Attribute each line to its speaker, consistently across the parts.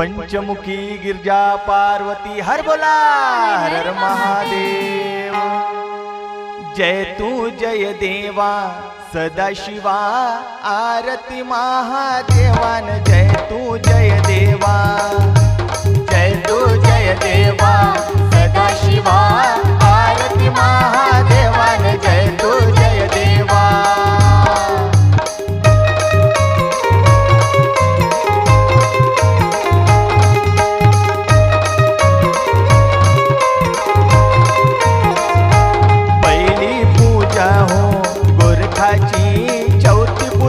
Speaker 1: पंचमुखी गिरजा पार्वती हर बोला हर हर महादेव। जय तू जय देवा सदाशिवा आरती महादेवान। जय तू जय देवा जय तू जय देवा सदाशिवा।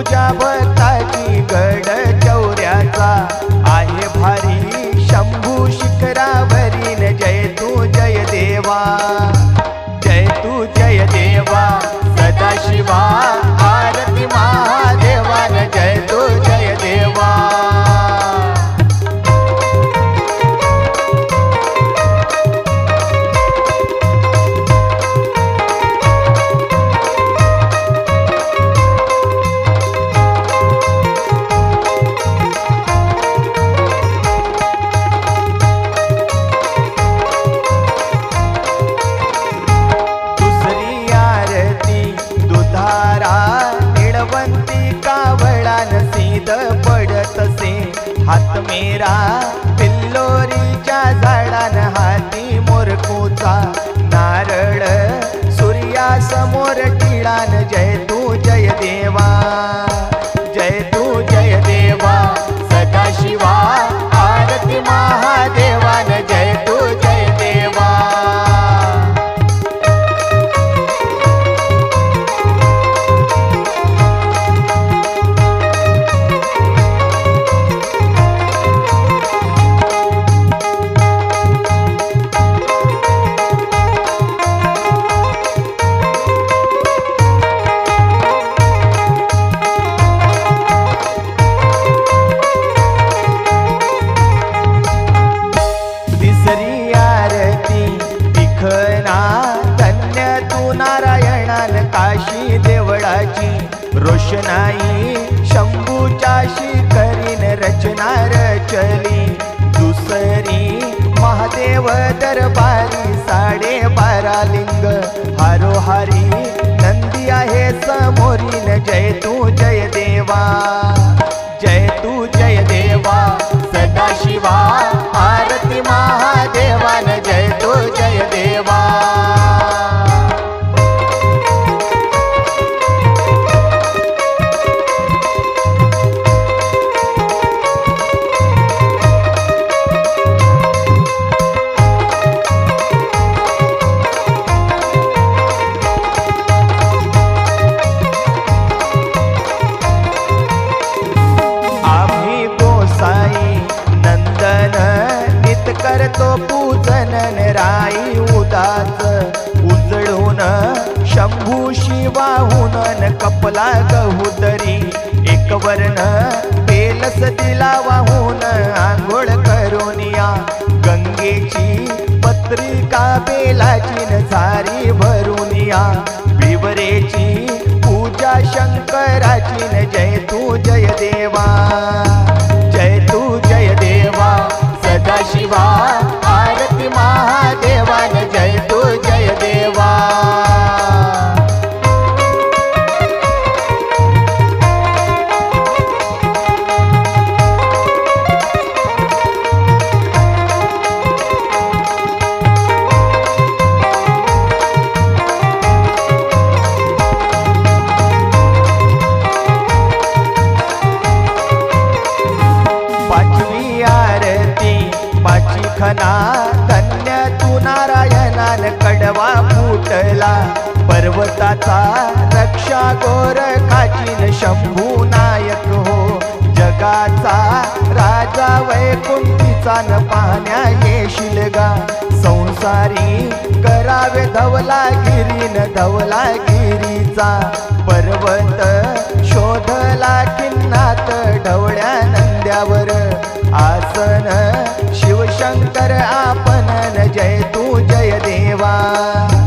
Speaker 1: तुझ्या भक्ताची गड मेरा पिल्लोरीच्या झाडान हाती मोरकूचा नारळ सूर्यासमोर टिळान जय तू जय घराची रोषणाई शंभूच्याशी करीन रचना रचली. दुसरी महादेव दरबारी साडे बारा लिंग हारोहारी नंदी आहे समोरीन जय तू जय देवा. राई उजळून शंभू शिवाहून न कपला गहुदरी एक वर्ण पेलस दिला वाहून आंघोळ करून या. गंगेची पत्रिका बेलाची न झारी भरून या. बिवरेची पूजा शंकराची न जय तू जय देवा. नारायणान कडवा फुटला. पर्वताचा रक्षा गोरखाचीन शंभू नायक हो. जगाचा राजा वैकुंठीचा न पाहण्या येशील गा संसारी करावे धवला गिरीन धवला गिरीचा पर्वत शोधला किन्नात ढवळ्या नंद्यावर. आसन शिवशंकर आपणन जय तू जय देवा.